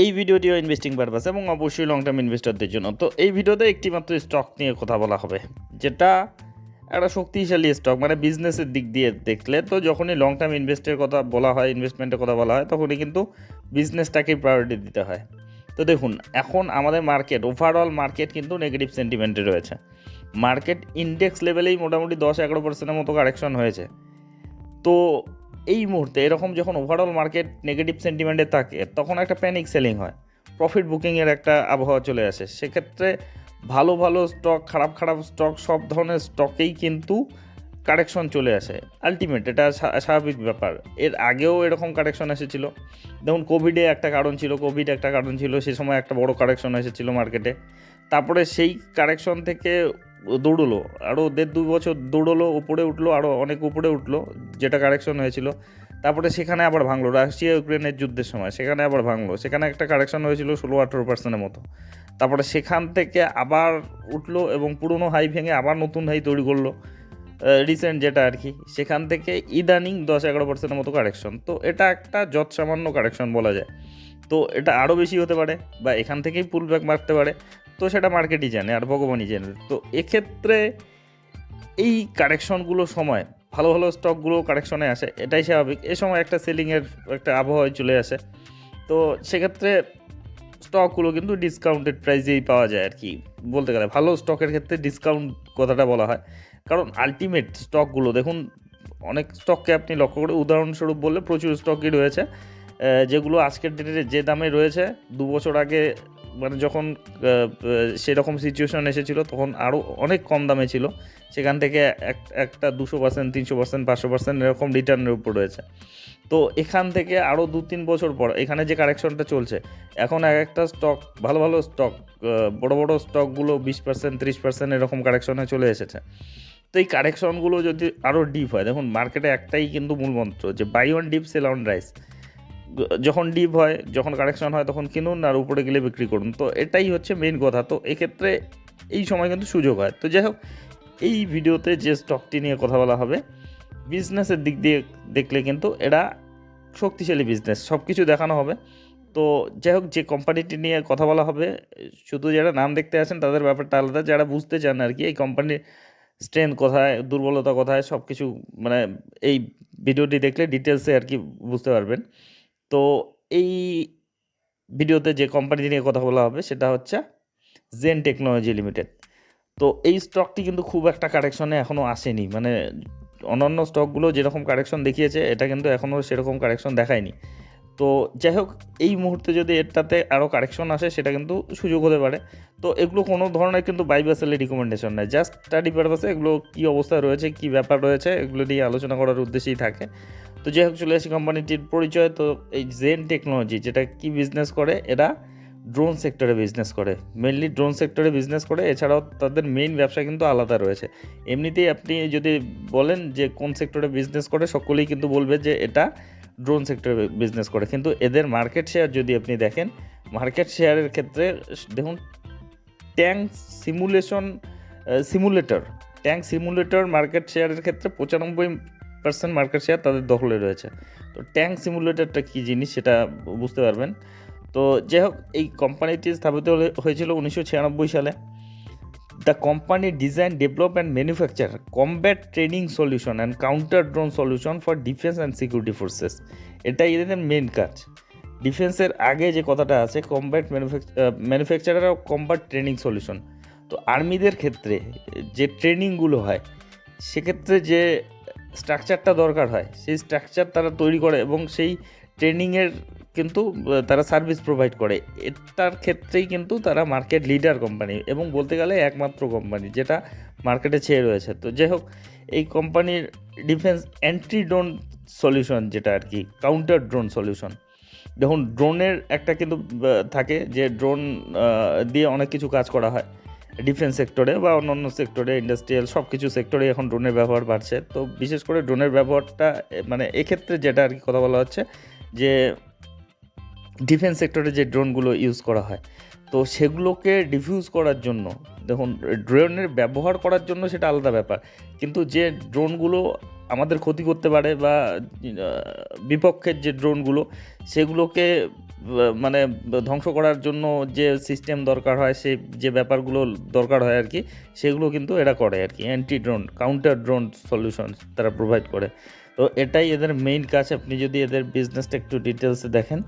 এই ভিডিওটিও investing purpose এবং অবশ্যই লং টার্ম ইনভেস্টরদের জন্য। তো এই ভিডিওতে একটি মাত্র স্টক নিয়ে কথা বলা হবে, যেটা একটা শক্তিশালী স্টক মানে বিজনেসের দিক দিয়ে দেখলে তো যখনই লং টার্ম ইনভেস্টের কথা বলা হয় ইনভেস্টমেন্টের কথা বলা হয়, তখনই কিন্তু বিজনেসটাকেই প্রায়োরিটি দিতে হয়। তো দেখুন, এখন আমাদের মার্কেট ওভারঅল মার্কেট কিন্তু নেগেটিভ সেন্টিমেন্টে রয়েছে। মার্কেট ইন্ডেক্স লেভেলেই মোটামুটি দশ এগারো পার্সেন্টের মতো কারেকশন হয়েছে। তো এই মুহূর্তে এরকম যখন ওভারঅল মার্কেট নেগেটিভ সেন্টিমেন্টে থাকে, তখন একটা প্যানিক সেলিং হয়। প্রফিট বুকিংয়ের একটা আবহাওয়া চলে আসে। সেক্ষেত্রে ভালো ভালো স্টক খারাপ খারাপ স্টক সব ধরনের স্টকেই কিন্তু কারেকশন চলে আসে। আলটিমেট এটা স্বা- স্বাভাবিক ব্যাপার। এর আগেও এরকম কারেকশন এসেছিল। দেখুন কোভিডে একটা কারণ ছিল কোভিড একটা কারণ ছিল, সে সময় একটা বড় কারেকশন এসেছিল মার্কেটে তারপরে সেই কারেকশন থেকে দৌড়লো আরও দেড় দুই বছর দৌড়লো, উপরে উঠল আরও অনেক উপরে উঠল, যেটা কারেকশন হয়েছিল। তারপরে সেখানে আবার ভাঙলো, রাশিয়া, ইউক্রেনের যুদ্ধের সময় সেখানে আবার ভাঙলো। সেখানে একটা কারেকশন হয়েছিল ষোলো, আঠেরো পার্সেন্টের মতো। তারপরে সেখান থেকে আবার উঠল এবং পুরনো হাই ভেঙে আবার নতুন হাই তৈরি করল রিসেন্ট যেটা আর কি। সেখান থেকে ইদানিং দশ, এগারো পার্সেন্টের মতো কারেকশন তো এটা একটা যৎ সামান্য কারেকশন বলা যায়। তো এটা আরও বেশি হতে পারে বা এখান থেকেই পুল ব্যাক মারতে পারে। তো সেটা মার্কেটই জানে আর ভগবানই জানে। তো এক্ষেত্রে এই কারেকশনগুলোর সময়, ভালো ভালো স্টকগুলো কারেকশনে আসে, এটাই স্বাভাবিক। এ সময় একটা সেলিংয়ের একটা আবহাওয়ায় চলে আসে। তো সেক্ষেত্রে স্টকগুলো কিন্তু ডিসকাউন্টেড প্রাইসেই পাওয়া যায় আর কি। বলতে গেলে ভালো স্টকের ক্ষেত্রে ডিসকাউন্ট কথাটা বলা হয়। কারণ আলটিমেট স্টকগুলো, দেখুন, অনেক স্টককে আপনি লক্ষ্য করে উদাহরণস্বরূপ বললে প্রচুর স্টকই রয়েছে যেগুলো আজকের ডেটে যে দামে রয়েছে, দু বছর আগে মানে যখন সেরকম সিচুয়েশন এসেছিল, তখন আরও অনেক কম দামে ছিল। সেখান থেকে এক, একটা দুশো পার্সেন্ট তিনশো পার্সেন্ট পাঁচশো পার্সেন্ট এরকম রিটার্নের উপর রয়েছে। তো এখান থেকে আরও দু তিন বছর পর, এখানে যে কারেকশনটা চলছে, এখন এক একটা স্টক ভালো ভালো স্টক বড় বড় স্টকগুলো বিশ পার্সেন্ট ত্রিশ পার্সেন্ট এরকম কারেকশনে চলে এসেছে। তো এই কারেকশনগুলো যদি আরও ডিপ হয়, দেখুন মার্কেটে একটাই কিন্তু মূল মন্ত্র যে buy one dip sell on rise যখন ডিপ হয়, যখন কারেকশন হয়, তখন কিনুন আর উপরে গেলে বিক্রি করুন। তো এটাই হচ্ছে মেন কথা। তো এক্ষেত্রে এই সময় কিন্তু সুযোগ হয়। তো যাই হোক, এই ভিডিওতে যে স্টকটি নিয়ে কথা বলা হবে বিজনেসের দিক দিয়ে দেখলে কিন্তু এরা শক্তিশালী বিজনেস সব কিছু দেখানো হবে। তো যাই হোক, যে কোম্পানিটি নিয়ে কথা বলা হবে, শুধু যারা নাম দেখতে আসেন, তাদের ব্যাপারটা আলাদা। যারা বুঝতে চান আর কি, এই কোম্পানির স্ট্রেংথ কোথায়, দুর্বলতা কোথায় সব কিছু মানে এই ভিডিওটি দেখলে ডিটেলসে আর কি বুঝতে পারবেন। তো এই ভিডিওতে যে কোম্পানিটি নিয়ে কথা বলা হবে সেটা হচ্ছে জেন টেকনোলজি লিমিটেড তো এই স্টকটি কিন্তু খুব একটা কারেকশনে এখনও আসেনি। মানে অন্যান্য স্টকগুলো যেরকম কারেকশন দেখিয়েছে, এটা কিন্তু এখনও সেরকম কারেকশন দেখায়নি। তো যাই হোক, এই মুহূর্তে যদি এটাতে আরও কারেকশন আসে, সেটা কিন্তু সুযোগ হতে পারে। তো এগুলো কোনো ধরনের কিন্তু বাই বাসেলের রিকমেন্ডেশন নয় জাস্ট স্টাডি পারপাসে এগুলো কী অবস্থা রয়েছে, কী ব্যাপার রয়েছে, এগুলো নিয়ে আলোচনা করার উদ্দেশ্যেই থাকে। তো যাই হোক, চলে আসি কোম্পানিটির পরিচয়। তো এই জেন টেকনোলজি যেটা কি বিজনেস করে, এরা ড্রোন সেক্টরে বিজনেস করে। মেনলি ড্রোন সেক্টরে বিজনেস করে, এছাড়াও তাদের মেইন ব্যবসা কিন্তু আলাদা রয়েছে। এমনিতেই আপনি যদি বলেন যে কোন সেক্টরে বিজনেস করে, সকলেই কিন্তু বলবে যে এটা ড্রোন সেক্টরে বিজনেস করে। কিন্তু এদের মার্কেট শেয়ার যদি আপনি দেখেন মার্কেট শেয়ারের ক্ষেত্রে দেখুন tank simulation simulator tank simulator market শেয়ারের ক্ষেত্রে পঁচানব্বই পার্সেন্ট মার্কেট শেয়ার তাদের দখলে রয়েছে। তো ট্যাঙ্ক সিমুলেটরটা কী জিনিস সেটা বুঝতে পারবেন। তো যাই হোক, এই কোম্পানিটি স্থাপিত হয়েছিল উনিশশো ছিয়ানব্বই সালে। The company design develop and manufacture combat training solution and counter drone solution for defence and security forces এটাই এদের মেন কাজ। ডিফেন্সের আগে যে কথাটা আছে combat manufacturer of combat training solution তো আর্মিদের ক্ষেত্রে যে ট্রেনিংগুলো হয়, সেক্ষেত্রে যে স্ট্রাকচারটা দরকার হয়, সেই স্ট্রাকচার তারা তৈরি করে এবং সেই ট্রেনিংয়ের কিন্তু তারা সার্ভিস প্রোভাইড করে। এটার ক্ষেত্রেই কিন্তু তারা মার্কেট লিডার কোম্পানি এবং বলতে গেলে একমাত্র কোম্পানি যেটা মার্কেটে ছেয়ে রয়েছে। তো যাই হোক, এই কোম্পানির ডিফেন্স অ্যান্টি ড্রোন সলিউশন যেটা আর কি কাউন্টার ড্রোন সলিউশন দেখুন ড্রোনের একটা কিন্তু থাকে যে ড্রোন দিয়ে অনেক কিছু কাজ করা হয়। ডিফেন্স সেক্টরে বা অন্যান্য সেক্টরে ইন্ডাস্ট্রিয়াল সব কিছু সেক্টরে এখন ড্রোনের ব্যবহার বাড়ছে। তো বিশেষ করে ড্রোনের ব্যবহারটা মানে এক্ষেত্রে যেটা আর কি কথা বলা হচ্ছে যে ডিফেন্স সেক্টরে যে ড্রোনগুলো ইউজ করা হয়, তো সেগুলোকে ডিফিউজ করার জন্য, দেখুন ড্রোনের ব্যবহার করার জন্য সেটা আলাদা ব্যাপার, কিন্তু যে ড্রোনগুলো আমাদের ক্ষতি করতে পারে বা বিপক্ষের যে ড্রোনগুলো সেগুলোকে মানে ধ্বংস করার জন্য যে সিস্টেম দরকার হয়, সে, যে ব্যাপারগুলো দরকার হয় আর কি, সেগুলো কিন্তু এরা করে আর কি anti drone counter drone solution তারা প্রোভাইড করে। তো এটাই এদের মেইন কাজ, আপনি যদি এদের বিজনেসটা একটু ডিটেলসে দেখেন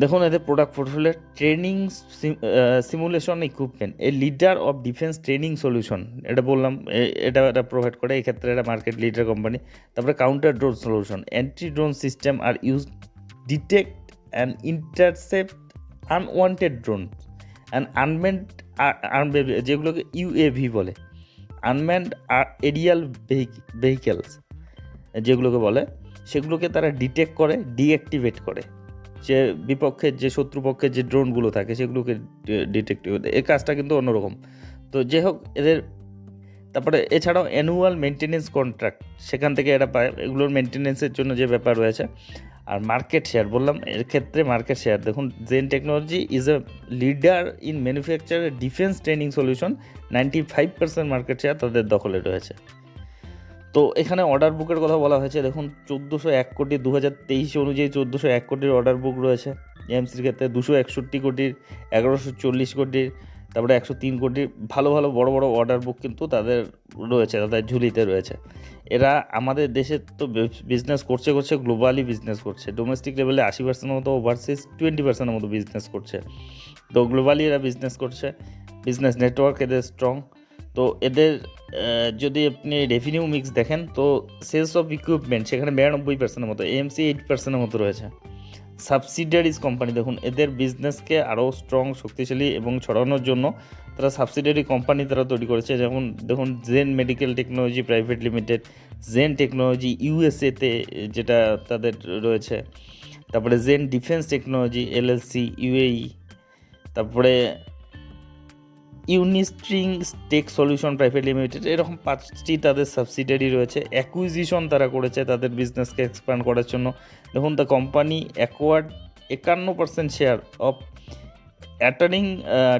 দেখুন, এদের product portfolio training simulation equipment a leader of defence training solution এটা বললাম এটা এটা প্রোভাইড করে, এই ক্ষেত্রে এটা মার্কেট লিডার কোম্পানি তারপরে counter drone solution anti drone system R use detect and intercept unwanted drone and unmanned যেগুলোকে ইউএভি বলে আনম্যান্ড এরিয়াল ভেহিকেলস যেগুলোকে বলে, সেগুলোকে তারা ডিটেক্ট করে ডিঅ্যাক্টিভেট করে। যে বিপক্ষের যে শত্রুপক্ষের যে ড্রোনগুলো থাকে সেগুলোকে ডিটেক্ট এই কাজটা কিন্তু অন্যরকম। তো যে হোক, এদের তারপরে এছাড়াও অ্যানুয়াল মেনটেনেন্স কন্ট্রাক্ট সেখান থেকে এরা পায়। এগুলোর মেনটেনেন্সের জন্য যে ব্যাপার রয়েছে, আর মার্কেট শেয়ার বললাম, এর ক্ষেত্রে মার্কেট শেয়ার দেখুন Zen technology is a leader in manufacture defence training solution ninety five percent market share তাদের দখলে রয়েছে। তো এখানে অর্ডার বুকের কথা বলা হয়েছে। দেখুন, চোদ্দোশো এক কোটি দু হাজার তেইশে অনুযায়ী চোদ্দোশো এক কোটির অর্ডার বুক রয়েছে। এমসির ক্ষেত্রে দুশো একষট্টি কোটির, এগারোশো চল্লিশ কোটির, তারপরে একশো তিন কোটির ভালো ভালো বড় বড় অর্ডার বুক কিন্তু তাদের রয়েছে, তাদের ঝুলিতে রয়েছে। এরা আমাদের দেশে তো বিজনেস করছে করছে গ্লোবালি বিজনেস করছে। ডোমেস্টিক লেভেলে আশি পার্সেন্টের মতো ওভারসিজ টোয়েন্টি পার্সেন্টের মতো বিজনেস করছে। তো গ্লোবালি এরা বিজনেস করছে। বিজনেস নেটওয়ার্ক এদের স্ট্রং তো এদের যদি আপনি রেভিনিউ মিক্স দেখেন, তো সেলস অফ ইকুইপমেন্ট সেখানে বিরানব্বই পার্সেন্টের মতো এমসি এইট পার্সেন্টের মতো রয়েছে। সাবসিডিয়ারিজ কোম্পানি দেখুন, এদের বিজনেসকে আরও স্ট্রং শক্তিশালী এবং ছড়ানোর জন্য তারা সাবসিডিয়ারি কোম্পানি তারা তৈরি করেছে। যেমন দেখুন Zen medical technology private limited Zen technology ইউএসএতে যেটা তাদের রয়েছে। তারপরে Zen defence technology LLC UAE তারপরে Unistring tech solution private limited, এরকম পাঁচটি তাদের সাবসিডারি রয়েছে। অ্যাকুইজিশন তারা করেছে তাদের বিজনেসকে এক্সপ্যান্ড করার জন্য। দেখুন দ্য কোম্পানি অ্যাকোয়ার্ড একান্ন percent share of AI Turing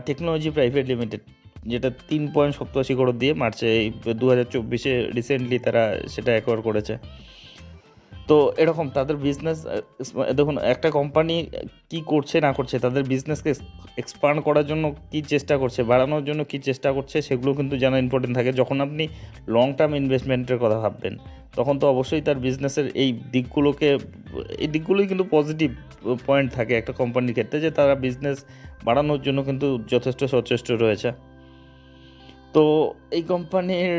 technology private limited যেটা তিন পয়েন্ট সপ্তাশি করোড় দিয়ে মার্চে এই দু হাজার চব্বিশে রিসেন্টলি তারা সেটা অ্যাকোয়ার করেছে। তো এরকম তাদের বিজনেস দেখুন, একটা কোম্পানি কি করছে, না করছে, তাদের বিজনেসকে এক্সপান্ড করার জন্য কি চেষ্টা করছে, বাড়ানোর জন্য কি চেষ্টা করছে, সেগুলো কিন্তু জানা ইম্পর্টেন্ট থাকে। যখন আপনি লং টার্ম ইনভেস্টমেন্টের কথা ভাববেন, তখন তো অবশ্যই তার বিজনেসের এই দিকগুলোকে, এই দিকগুলোই কিন্তু পজিটিভ পয়েন্ট থাকে একটা কোম্পানির ক্ষেত্রে যে তারা বিজনেস বাড়ানোর জন্য কিন্তু যথেষ্ট সচেষ্ট রয়েছে। তো এই কোম্পানির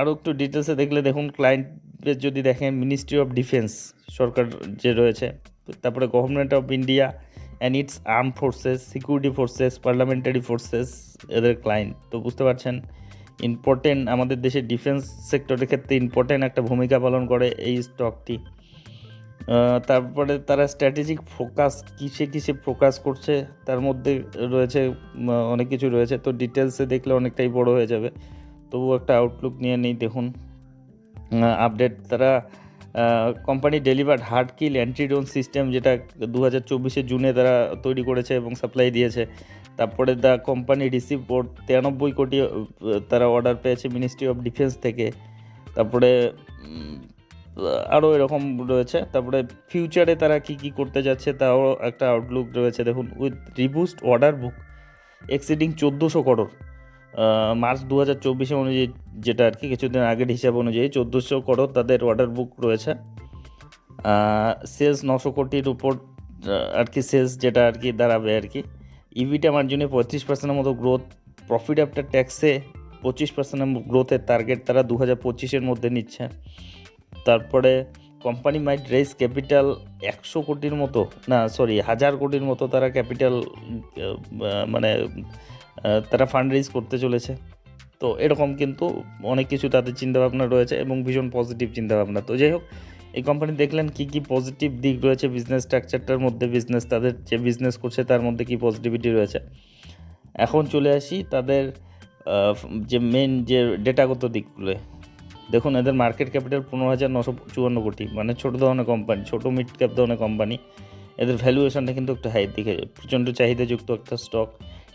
আরও একটু ডিটেলসে দেখলে দেখুন ক্লায়েন্টের যদি দেখেন মিনিস্ট্রি অফ ডিফেন্স সরকার যে রয়েছে, তারপরে government of India and its arm forces security forces parliamentary forces এদের ক্লায়েন্ট তো বুঝতে পারছেন ইম্পর্টেন্ট আমাদের দেশের ডিফেন্স সেক্টরের ক্ষেত্রে ইম্পর্টেন্ট একটা ভূমিকা পালন করে এই স্টকটি তারপরে তারা স্ট্র্যাটেজিক ফোকাস কিসে কিসে ফোকাস করছে, তার মধ্যে রয়েছে অনেক কিছু রয়েছে। তো ডিটেলসে দেখলে অনেকটাই বড় হয়ে যাবে। তবু একটা আউটলুক নিয়ে নেই, দেখুন। আপডেট তারা company delivered hard kill antidrone system যেটা দু হাজার চব্বিশে জুনে তারা তৈরি করেছে এবং সাপ্লাই দিয়েছে। তারপরে দ্য কোম্পানি রিসিভ তিরানব্বই কোটি তারা অর্ডার পেয়েছে মিনিস্ট্রি অফ ডিফেন্স থেকে। তারপরে আরও এরকম রয়েছে। তারপরে ফিউচারে তারা কি কি করতে যাচ্ছে তাও একটা আউটলুক রয়েছে। দেখুন with robust order book exceeding চোদ্দোশো করোড় মার্চ দু হাজার চব্বিশে অনুযায়ী যেটা আর কি, কিছুদিন আগের হিসাব অনুযায়ী চোদ্দোশো করোড় তাদের অর্ডার বুক রয়েছে। সেলস নশো কোটির উপর আর কি সেলস যেটা আর কি দাঁড়াবে আর কি। ইভিটা মার্জিনে পঁয়ত্রিশ পার্সেন্টের মতো গ্রোথ প্রফিট আফটার ট্যাক্সে পঁচিশ পার্সেন্টের গ্রোথের টার্গেট তারা দু হাজার পঁচিশের মধ্যে নিচ্ছে। তারপরে কোম্পানি মাইট রেস ক্যাপিটাল একশো কোটির মতো, না সরি হাজার কোটির মতো তারা ক্যাপিটাল মানে তারা ফান্ড রেজ করতে চলেছে। তো এরকম কিন্তু অনেক কিছু তাদের চিন্তাভাবনা রয়েছে এবং ভীষণ পজিটিভ চিন্তাভাবনা। তো যাই হোক, এই কোম্পানি দেখলেন কি কি পজিটিভ দিক রয়েছে বিজনেস স্ট্রাকচারটার মধ্যে বিজনেস তাদের যে বিজনেস করছে তার মধ্যে কি পজিটিভিটি রয়েছে। এখন চলে আসি তাদের যে মেন যে ডেটাগত দিকগুলো। দেখুন, এদের মার্কেট ক্যাপিটাল পনেরো হাজার নশো চুয়ান্ন কোটি মানে ছোটো ধরনের কোম্পানি ছোটো মিড ক্যাপ ধরনের কোম্পানি এদের ভ্যালুয়েশনটা কিন্তু একটা হাই দিকে, প্রচণ্ড চাহিদাযুক্ত একটা স্টক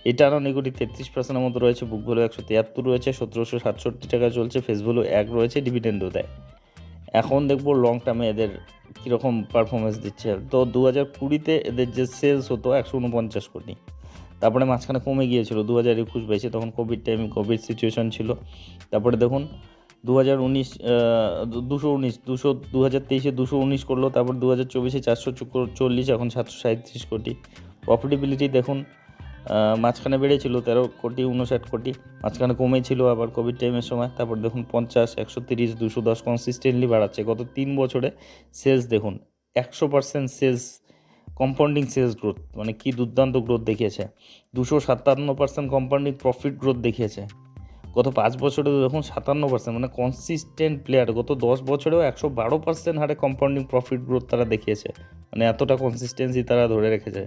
রিটার্ন অন ইকুইটি তেত্রিশ পার্সেন্টের মতো রয়েছে বুক ভ্যালু একশো তিয়াত্তর রয়েছে, সতেরোশো সাতষট্টি টাকা চলছে ফেস ভ্যালু এক রয়েছে ডিভিডেন্ডও দেয়। এখন দেখব লং টার্মে এদের কীরকম পারফরমেন্স দিচ্ছে। তো দু হাজার কুড়িতে এদের যে সেলস হতো একশো উনপঞ্চাশ কোটি, তারপরে মাঝখানে কমে গিয়েছিল দু হাজার একুশ বাইশে তখন কোভিড টাইম কোভিড সিচুয়েশন ছিল। তারপরে দেখুন দু হাজার উনিশ দুশো উনিশ, দুশো দু হাজার তেইশে দুশো উনিশ করল, তারপর দু হাজার চব্বিশে চারশো চল্লিশ, এখন সাতশো সাঁত্রিশ কোটি। প্রফিটেবিলিটি দেখুন মাঝখানে বেড়েছিল তেরো কোটি উনষাট কোটি, মাঝখানে কমেছিল আবার কোভিড টাইমের সময়। তারপর দেখুন পঞ্চাশ, একশো তিরিশ, দুশো দশ কনসিস্টেন্টলি বাড়াচ্ছে। গত তিন বছরে সেলস দেখুন, একশো percent sales compounding sales growth মানে কি দুর্দান্ত গ্রোথ দেখিয়েছে। দুশো সাতান্ন পার্সেন্ট কম্পাউন্ডিং প্রফিট গ্রোথ দেখিয়েছে। গত পাঁচ বছরে দেখুন সাতান্ন পার্সেন্ট মানে কনসিস্টেন্ট প্লেয়ার গত দশ বছরেও একশো বারো পার্সেন্ট হারে কম্পাউন্ডিং প্রফিট গ্রোথ তারা দেখিয়েছে। মানে এতটা কনসিস্টেন্সি তারা ধরে রেখেছে।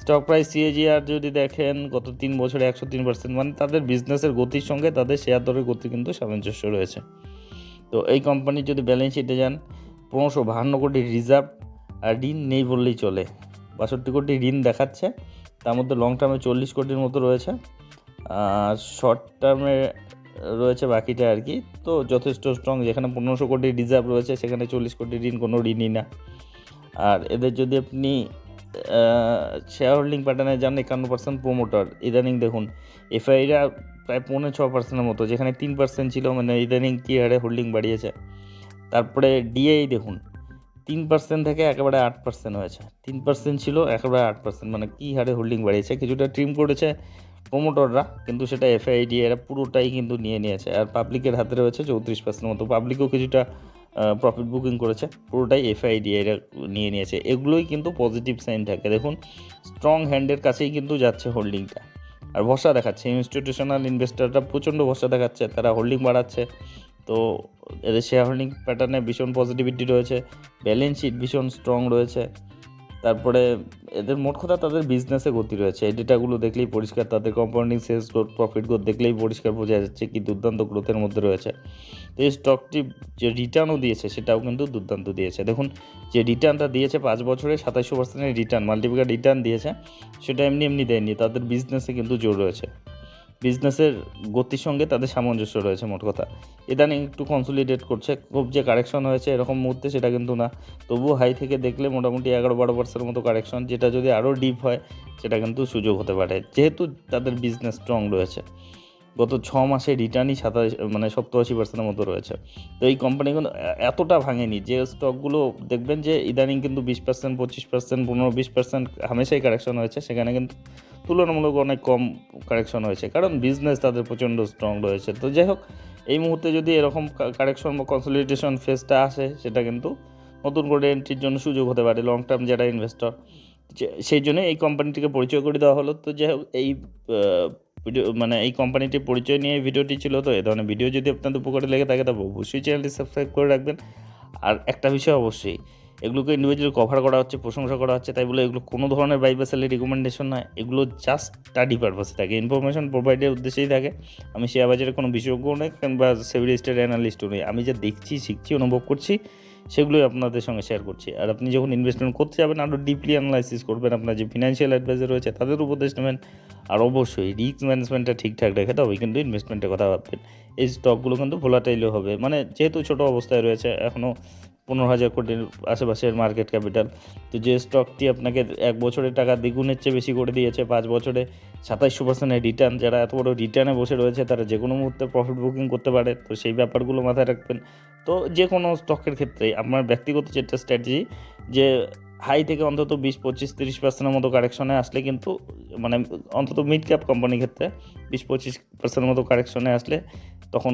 স্টক প্রাইস সিএজিআর যদি দেখেন, গত তিন বছরে একশো তিন পার্সেন্ট মানে তাদের বিজনেসের গতির সঙ্গে তাদের শেয়ার দরের গতি কিন্তু সামঞ্জস্য রয়েছে। তো এই কোম্পানির যদি ব্যালেন্স শিটে যান, পনেরোশো বাহান্ন কোটি রিজার্ভ আর ঋণ নেই বললেই চলে। বাষট্টি কোটি ঋণ দেখাচ্ছে, তার মধ্যে লং টার্মে চল্লিশ কোটির মতো রয়েছে। আর শর্ট টার্মে রয়েছে বাকিটা আর কি। তো যথেষ্ট স্ট্রং যেখানে পনেরোশো কোটি রিজার্ভ রয়েছে, সেখানে চল্লিশ কোটি ঋণ কোনো ঋণই না। আর এদের যদি আপনি শেয়ার হোল্ডিং প্যাটার্নে যান, একান্ন পার্সেন্ট প্রোমোটার ইদানিং দেখুন এফআইরা প্রায় পৌনে ছ পার্সেন্টের মতো, যেখানে তিন পার্সেন্ট ছিল মানে ইদানিং কী হারে হোল্ডিং বাড়িয়েছে। তারপরে ডিআই দেখুন, তিন পার্সেন্ট থেকে একেবারে আট পার্সেন্ট হয়েছে। তিন পার্সেন্ট ছিল, একেবারে আট পার্সেন্ট মানে কী হারে হোল্ডিং বাড়িয়েছে, কিছুটা ট্রিম করেছে প্রোমোটররা কিন্তু সেটা এফআইডি এরা পুরোটাই কিন্তু নিয়ে নিয়েছে। আর পাবলিকের হাতে রয়েছে চৌত্রিশ পার্সেন্ট মতো। পাবলিকও কিছুটা প্রফিট বুকিং করেছে। পুরোটাই এফআইডি এরা নিয়ে নিয়েছে। এগুলোই কিন্তু পজিটিভ সাইন থাকে। দেখুন স্ট্রং হ্যান্ডের কাছেই কিন্তু যাচ্ছে হোল্ডিংটা আর ভরসা দেখাচ্ছে। ইনস্টিটিউশনাল ইনভেস্টররা প্রচণ্ড ভরসা দেখাচ্ছে। তারা হোল্ডিং বাড়াচ্ছে। তো এদের শেয়ার হোল্ডিং প্যাটার্নে ভীষণ পজিটিভিটি রয়েছে। ব্যালেন্স শিট ভীষণ স্ট্রং রয়েছে। তারপরে এদের মোট কথা তাদের বিজনেসে গতি রয়েছে। এই ডেটাগুলো দেখলেই পরিষ্কার, তাদের compounding sales growth profit growth দেখলেই পরিষ্কার বোঝা যাচ্ছে কি দুর্দান্ত গ্রোথের মধ্যে রয়েছে। তো এই স্টকটি যে রিটার্নও দিয়েছে, সেটাও কিন্তু দুর্দান্ত দিয়েছে। দেখুন, যে রিটার্নটা দিয়েছে পাঁচ বছরে সাতাশশো পার্সেন্টের রিটার্ন মাল্টিপ্লিকার রিটার্ন দিয়েছে, সেটা এমনি এমনি দেয়নি, তাদের বিজনেসে কিন্তু জোর রয়েছে। বিজনেসের গতির সঙ্গে তাদের সামঞ্জস্য রয়েছে, মোট কথা। ইদানিং একটু কনসোলিডেট করছে, খুব যে কারেকশন হয়েছে এরকম মুহূর্তে সেটা কিন্তু না। তবুও হাই থেকে দেখলে মোটামুটি এগারো বারো পার্সেন্টের মতো কারেকশন যেটা যদি আরও ডিপ হয়, সেটা কিন্তু সুযোগ হতে পারে। যেহেতু তাদের বিজনেস স্ট্রং রয়েছে। গত ছ মাসে রিটার্নই সাতাশ মানে সত্তর আশি পার্সেন্টের মতো রয়েছে। তো এই কোম্পানি কিন্তু এতটা ভাঙেনি যে স্টকগুলো দেখবেন যে ইদানিং কিন্তু বিশ পার্সেন্ট পঁচিশ পার্সেন্ট পনেরো, বিশ পার্সেন্ট হামেশাই কারেকশন হয়েছে। সেখানে কিন্তু তুলনামূলক অনেক কম কারেকশন হয়েছে। কারণ বিজনেস তাদের প্রচণ্ড স্ট্রং রয়েছে। তো যাই হোক, এই মুহূর্তে যদি এরকম কারেকশন বা কনসলিডেশন ফেজটা আসে, সেটা কিন্তু নতুন করে এন্ট্রির জন্য সুযোগ হতে পারে লং টার্ম যারা ইনভেস্টর সেই জন্য এই কোম্পানিটিকে পরিচয় করে দেওয়া হলো। তো যাই হোক, এই ভিডিও মানে এই কোম্পানিটির পরিচয় নিয়ে ভিডিওটি ছিল, তো এই ধরনের ভিডিও যদি আপনাদের উপকারে লেগে থাকে, তবে অবশ্যই চ্যানেলটি সাবস্ক্রাইব করে রাখবেন। আর একটা বিষয় অবশ্যই, এগুলোকে ইন্ডিভিজুয়াল কভার করা হচ্ছে, প্রশংসা করা হচ্ছে, তাই বলে এগুলো কোনো ধরনের বাইবাসালি রিকমেন্ডেশন নয়, এগুলো জাস্ট স্টাডি পারপাসে থাকে ইনফরমেশন প্রোভাইডের উদ্দেশ্যেই থাকে। আমি শেয়ার বাজারে কোনো বিশেষজ্ঞ নই, কিংবা সেভিলিস্টের অ্যানালিস্টও নই, আমি যা দেখছি, শিখছি, অনুভব করছি সেগুলোই আপনাদের সঙ্গে শেয়ার করছি। আর আপনি যখন ইনভেস্টমেন্ট করতে যাবেন আরও ডিপলি অ্যানালাইসিস করবেন, আপনার যে ফিনান্সিয়াল অ্যাডভাইজার রয়েছে, তাদের উপদেশ নেবেন। আর অবশ্যই রিস্ক ম্যানেজমেন্টটা ঠিকঠাক রেখে তবে কিন্তু ইনভেস্টমেন্টের কথা ভাববেন। এই স্টকগুলো কিন্তু ভোলাটাইলও হবে। মানে যেহেতু ছোটো অবস্থায় রয়েছে এখনও পনেরো হাজার কোটির আশেপাশের মার্কেট ক্যাপিটাল তো যে স্টকটি আপনাকে এক বছরের টাকা দ্বিগুণের চেয়ে বেশি করে দিয়েছে, পাঁচ বছরে সাতাইশশো পার্সেন্টের রিটার্ন যারা এত বড় রিটার্নে বসে রয়েছে, তারা যে কোনো মুহূর্তে প্রফিট বুকিং করতে পারে। তো সেই ব্যাপারগুলো মাথায় রাখবেন। তো যে কোনো স্টকের ক্ষেত্রে আমার ব্যক্তিগত যেটা স্ট্র্যাটেজি যে হাই থেকে অন্তত বিশ, পঁচিশ, তিরিশ পার্সেন্টের মতো কারেকশনে আসলে কিন্তু মানে অন্তত মিড ক্যাপ কোম্পানির ক্ষেত্রে বিশ, পঁচিশ পার্সেন্টের মতো কারেকশনে আসলে তখন